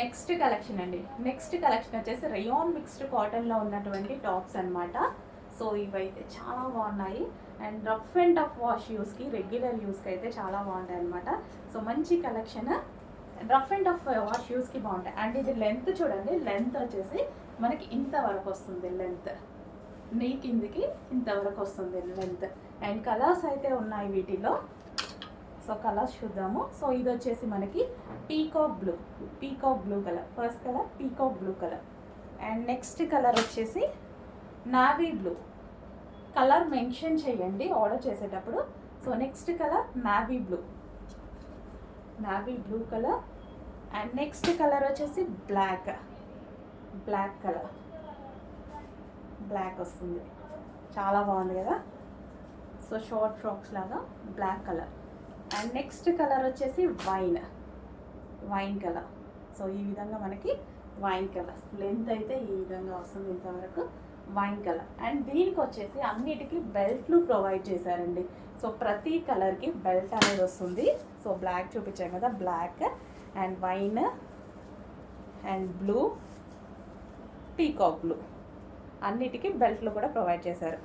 Next collection అండి. Next collection వచ్చేసి rayon mixed కాటన్లో ఉన్నటువంటి టాప్స్ అనమాట సో ఇవైతే చాలా బాగున్నాయి. And rough and tough wash యూస్కి regular యూస్కి అయితే చాలా బాగుంటాయి అనమాట సో మంచి collection rough and tough wash యూస్కి బాగుంటాయి. అండ్ ఇది లెంత్ చూడండి. లెంత్ వచ్చేసి మనకి ఇంత వరకు వస్తుంది లెంత్ నీ కిందికి ఇంతవరకు వస్తుంది లెంత్ అండ్ కలర్స్ అయితే ఉన్నాయి వీటిలో. సో కలర్స్ చూద్దాము. సో ఇది వచ్చేసి మనకి peacock blue. Peacock blue colour. First colour peacock blue colour. And next colour వచ్చేసి నావీ బ్లూ. కలర్ మెన్షన్ చేయండి ఆర్డర్ చేసేటప్పుడు. So next colour navy blue. Navy blue colour. And next colour వచ్చేసి black. Black colour. Black వస్తుంది. చాలా బాగుంది కదా? So short frocks లాగా black colour. And next colour వచ్చేసి వైన్ వైన్ కలర్ సో ఈ విధంగా మనకి వైన్ కలర్ లెంత్ అయితే ఈ విధంగా వస్తుంది ఇంతవరకు. వైన్ కలర్ అండ్ దీనికి వచ్చేసి అన్నిటికీ బెల్ట్లు ప్రొవైడ్ చేశారండి. సో ప్రతి కలర్కి బెల్ట్ అనేది వస్తుంది. సో బ్లాక్ చూపించాం కదా black and wine and blue peacock blue అన్నిటికీ బెల్ట్లు కూడా ప్రొవైడ్ చేశారు.